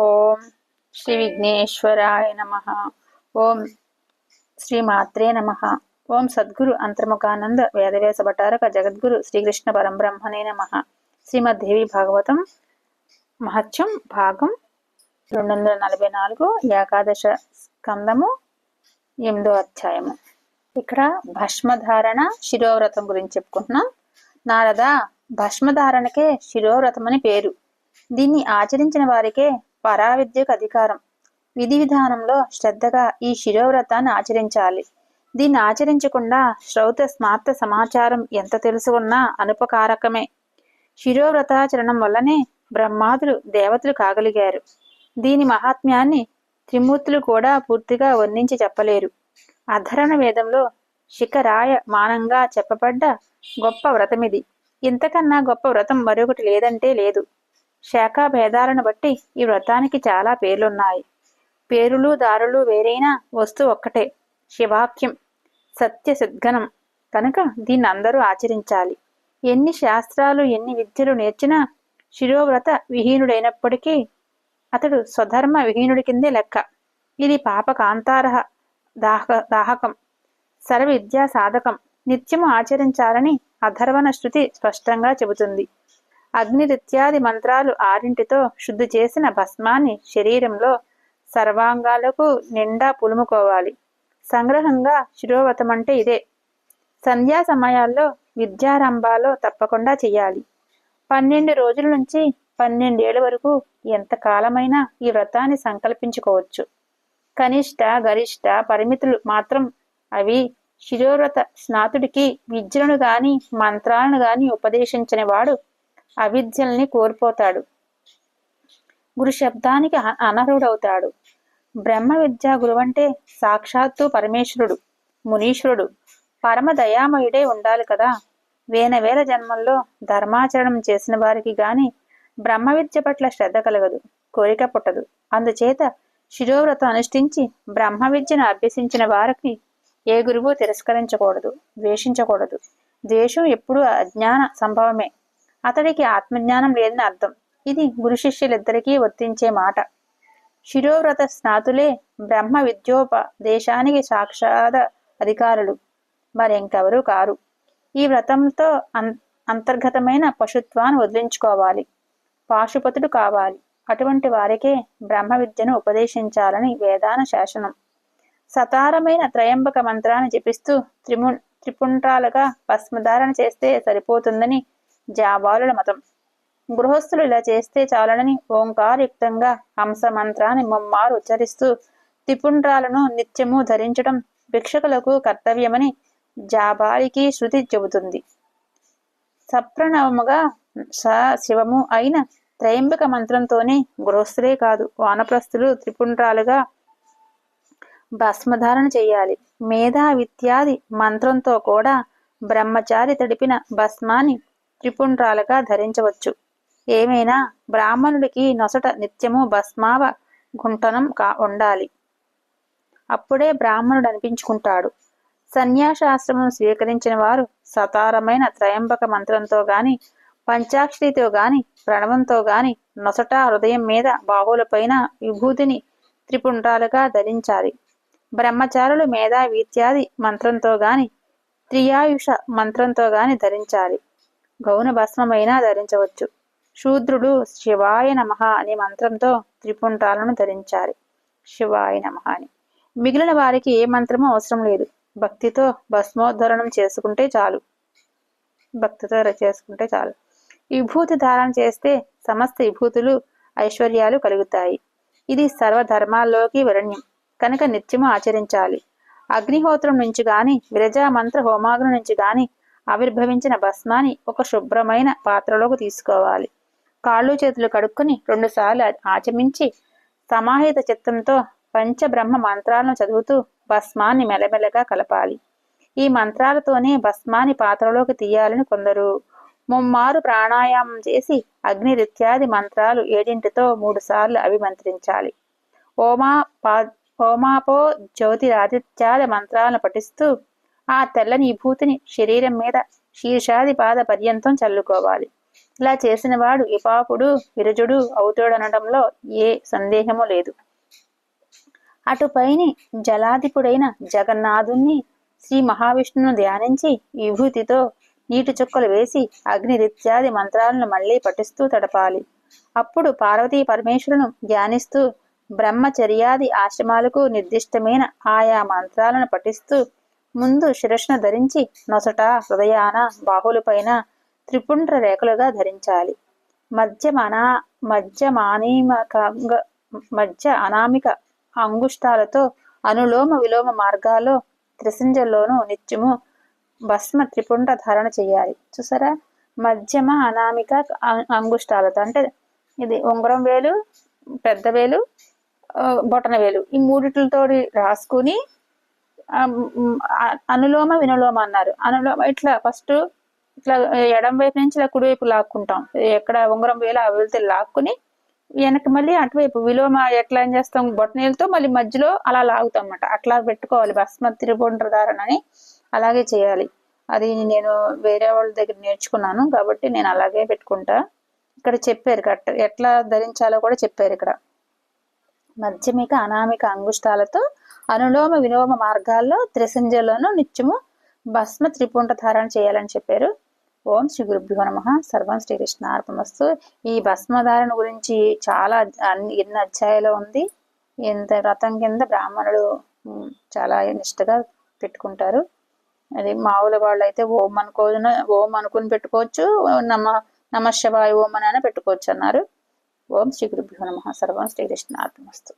ఓం శ్రీ విఘ్నేశ్వరాయ నమ. ఓం శ్రీ మాత్రే నమ. ఓం సద్గురు అంతర్ముఖానంద వేదవ్యాస భటారక జగద్గురు శ్రీకృష్ణ పరంబ్రహ్మణే నమ. శ్రీమద్దేవి భాగవతం మహత్యం భాగం రెండు వందల నలభై నాలుగు ఏకాదశ స్కందము ఎనిమిదో అధ్యాయము. ఇక్కడ భస్మధారణ శిరోవ్రతం గురించి చెప్పుకుంటున్నాం. నారద భస్మధారణకే శిరోవ్రతం అని పేరు. దీన్ని ఆచరించిన వారికే పరావిద్యకు అధికారం విధి విధానంలో శ్రద్ధగా ఈ శిరోవ్రతాన్ని ఆచరించాలి. దీన్ని ఆచరించకుండా శ్రౌత స్మార్త సమాచారం ఎంత తెలుసుకున్నా అనుపకారకమే. శిరోవ్రతాచరణం వల్లనే బ్రహ్మాదులు దేవతలు కాగలిగారు. దీని మహాత్మ్యాన్ని త్రిమూర్తులు కూడా పూర్తిగా వర్ణించి చెప్పలేరు. అధరణ వేదంలో శిఖరాయ మానంగా చెప్పబడ్డ గొప్ప వ్రతమిది. ఇంతకన్నా గొప్ప వ్రతం మరొకటి లేదంటే లేదు. శాఖా భేదాలను బట్టి ఈ వ్రతానికి చాలా పేర్లున్నాయి. పేరులు దారులు వేరైనా వస్తువు ఒక్కటే శివాక్యం సత్య సద్గణం. కనుక దీన్ని అందరూ ఆచరించాలి. ఎన్ని శాస్త్రాలు ఎన్ని విద్యలు నేర్చినా శిరోవ్రత విహీనుడైనప్పటికీ అతడు స్వధర్మ విహీనుడి కిందే లెక్క. ఇది పాప కాంతారహ దాహ దాహకం సర్వ విద్యా సాధకం. నిత్యము ఆచరించాలని అధర్వణ శృతి స్పష్టంగా చెబుతుంది. అగ్నిరిత్యాది మంత్రాలు ఆరింటితో శుద్ధి చేసిన భస్మాన్ని శరీరంలో సర్వాంగాలకు నిండా పులుముకోవాలి. సంగ్రహంగా శిరోవతం అంటే ఇదే. సంధ్యా సమయాల్లో విద్యారంభాలో తప్పకుండా చేయాలి పన్నెండు రోజుల నుంచి పన్నెండేళ్ళ వరకు ఎంత కాలమైనా ఈ వ్రతాన్ని సంకల్పించుకోవచ్చు. కనిష్ట గరిష్ట పరిమితులు మాత్రం అవి శిరోవ్రత స్నాతుడికి విద్యలను గాని మంత్రాలను గాని ఉపదేశించని వాడు అవిద్యల్ని కోల్పోతాడు. గురు శబ్దానికి అనర్హుడవుతాడు. బ్రహ్మ విద్యా గురువంటే సాక్షాత్తు పరమేశ్వరుడు మునీశ్వరుడు. పరమ దయామయుడే ఉండాలి కదా. వేల వేల జన్మల్లో ధర్మాచరణం చేసిన వారికి గాని బ్రహ్మ విద్య పట్ల శ్రద్ధ కలగదు కోరిక పుట్టదు. అందుచేత శిరోవ్రతం అనుష్ఠించి బ్రహ్మ విద్యను అభ్యసించిన వారికి ఏ గురువు తిరస్కరించకూడదు ద్వేషించకూడదు. ద్వేషం ఎప్పుడూ అజ్ఞాన సంభవమే. అతడికి ఆత్మజ్ఞానం లేదని అర్థం. ఇది గురు శిష్యులిద్దరికీ వర్తించే మాట. శిరోవ్రత స్నాతులే బ్రహ్మ విద్యోపదేశానికి సాక్షాద అధికారులు. మరెంకెవరూ కారు. ఈ వ్రతంతో అం అంతర్గతమైన పశుత్వాన్ని వదిలించుకోవాలి. పాశుపతుడు కావాలి. అటువంటి వారికే బ్రహ్మ విద్యను ఉపదేశించాలని వేదాన శాసనం. సతారమైన త్రయంబక మంత్రాన్ని జపిస్తూ త్రిము త్రిపుండ్రాలుగా భస్మధారణ చేస్తే సరిపోతుందని జాబాలుల మతం. గృహస్థులు ఇలా చేస్తే చాలనని ఓంకారయుక్తంగా హంస మంత్రాన్ని ముమ్మారు ఉచ్చరిస్తూ త్రిపుండ్రాలను నిత్యము ధరించడం భిక్షకులకు కర్తవ్యమని జాబాలికి శృతి చెబుతుంది. సప్రణవముగా స శివము అయిన త్రయంబక మంత్రంతోనే గృహస్థులే కాదు వానప్రస్థులు త్రిపుండ్రాలుగా భస్మధారణ చేయాలి. మేధా విత్యాది మంత్రంతో కూడా బ్రహ్మచారి తడిపిన భస్మాన్ని త్రిపుండ్రాలుగా ధరించవచ్చు. ఏమైనా బ్రాహ్మణుడికి నొసట నిత్యము భస్మావ గుంటనం కా ఉండాలి. అప్పుడే బ్రాహ్మణుడు అనిపించుకుంటాడు. సన్యాసాశ్రమం స్వీకరించిన వారు సతారమైన త్రయంబక మంత్రంతో గాని పంచాక్షరితో గాని ప్రణవంతో గాని నొసట హృదయం మీద బాహువులపైన విభూతిని త్రిపుండ్రాలుగా ధరించాలి. బ్రహ్మచారులు మేధా వీత్యాది మంత్రంతో గాని త్రియాయుష మంత్రంతో గాని ధరించాలి. గౌన భస్మమైనా ధరించవచ్చు. శూద్రుడు శివాయ నమ అనే మంత్రంతో త్రిపుంటాలను ధరించాలి. శివాయ నమ అని. మిగిలిన వారికి ఏ మంత్రమూ అవసరం లేదు. భక్తితో భస్మోద్ధరణం చేసుకుంటే చాలు. భక్తితో చేసుకుంటే చాలు. విభూతి ధారణ చేస్తే సమస్త విభూతులు ఐశ్వర్యాలు కలుగుతాయి. ఇది సర్వధర్మాల్లోకి వరణ్యం. కనుక నిత్యము ఆచరించాలి. అగ్నిహోత్రం నుంచి గాని విరజా మంత్ర హోమాగ్ని నుంచి గాని ఆవిర్భవించిన భస్మాన్ని ఒక శుభ్రమైన పాత్రలోకి తీసుకోవాలి. కాళ్ళు చేతులు కడుక్కొని రెండుసార్లు ఆచమించి సమాహిత చిత్తంతో పంచబ్రహ్మ మంత్రాలను చదువుతూ భస్మాన్ని మెలమెలగా కలపాలి. ఈ మంత్రాలతోనే భస్మాన్ని పాత్రలోకి తీయాలని కొందరు. ముమ్మారు ప్రాణాయామం చేసి అగ్నిరిత్యాది మంత్రాలు ఏడింటితో మూడు సార్లు అభిమంత్రించాలి. ఓమా పా ఓమాపో జ్యోతిరాదిత్యాది మంత్రాలను పఠిస్తూ ఆ తెల్లని విభూతిని శరీరం మీద శీర్షాది పాద పర్యంతం చల్లుకోవాలి. ఇలా చేసిన వాడు ఇపాపుడు విరజుడు అవుతాడనడంలో ఏ సందేహము లేదు. అటుపైని జలాధిపుడైన జగన్నాథుణ్ణి శ్రీ మహావిష్ణువును ధ్యానించి విభూతితో నీటి చుక్కలు వేసి అగ్నిరిత్యాది మంత్రాలను మళ్ళీ పఠిస్తూ తడపాలి. అప్పుడు పార్వతీ పరమేశ్వరును ధ్యానిస్తూ బ్రహ్మచర్యాది ఆశ్రమాలకు నిర్దిష్టమైన ఆయా మంత్రాలను పఠిస్తూ ముందు శిరస్సును ధరించి నొసట హృదయాన బాహులపైన త్రిపుండ్ర రేఖలుగా ధరించాలి. మధ్యమనా మధ్యమానీమకంగా మధ్య అనామిక అంగుష్టాలతో అనులోమ విలోమ మార్గాల్లో త్రిసింజల్లోనూ నిత్యము భస్మ త్రిపుండ్ర ధారణ చేయాలి. చూసారా? మధ్యమ అనామిక అంగుష్టాలతో అంటే ఇది ఉంగరం వేలు పెద్ద వేలు బొటన వేలు ఈ మూడిటితో రాసుకుని అనులోమ వినులోమ అన్నారు. అనులోమ ఇట్లా ఫస్ట్ ఇట్లా ఎడం వైపు నుంచి ఇలా కుడివైపు లాక్కుంటాం. ఎక్కడ ఉంగరం వేలు ఆ వెళ్తే లాక్కుని వెనక్కి మళ్ళీ అటువైపు విలోమ ఎట్లా ఏం చేస్తాం? బొట్టనీళ్ళతో మళ్ళీ మధ్యలో అలా లాగుతాం అన్నమాట అట్లా పెట్టుకోవాలి. భస్మ త్రిపుండ్ర ధారణ అని అలాగే చేయాలి. అది నేను వేరే వాళ్ళ దగ్గర నేర్చుకున్నాను కాబట్టి నేను అలాగే పెట్టుకుంటా. ఇక్కడ చెప్పారు కరెక్ట్. ఎట్లా ధరించాలో కూడా చెప్పారు ఇక్కడ. మధ్యమిక అనామిక అంగుష్టాలతో అనులోమ విలోమ మార్గాల్లో త్రిసంజలోను నిత్యము భస్మ త్రిపుంట ధారణ చేయాలని చెప్పారు. ఓం శ్రీ గురుభ్యో నమ. సర్వం శ్రీకృష్ణ అర్పణమస్తు ఈ భస్మధారణ గురించి చాలా ఎన్ని అధ్యాయాలు ఉంది. ఎంత వ్రతం కింద బ్రాహ్మణుడు చాలా నిష్టగా పెట్టుకుంటారు. అది మామూలు వాళ్ళు అయితే ఓం అనుకో ఓం అనుకుని పెట్టుకోవచ్చు. నమ నమ శివాయ ఓం అని పెట్టుకోవచ్చు అన్నారు. ఓం శ్రీ గురుభ్యో నమ. సర్వం శ్రీకృష్ణ అర్పణమస్తు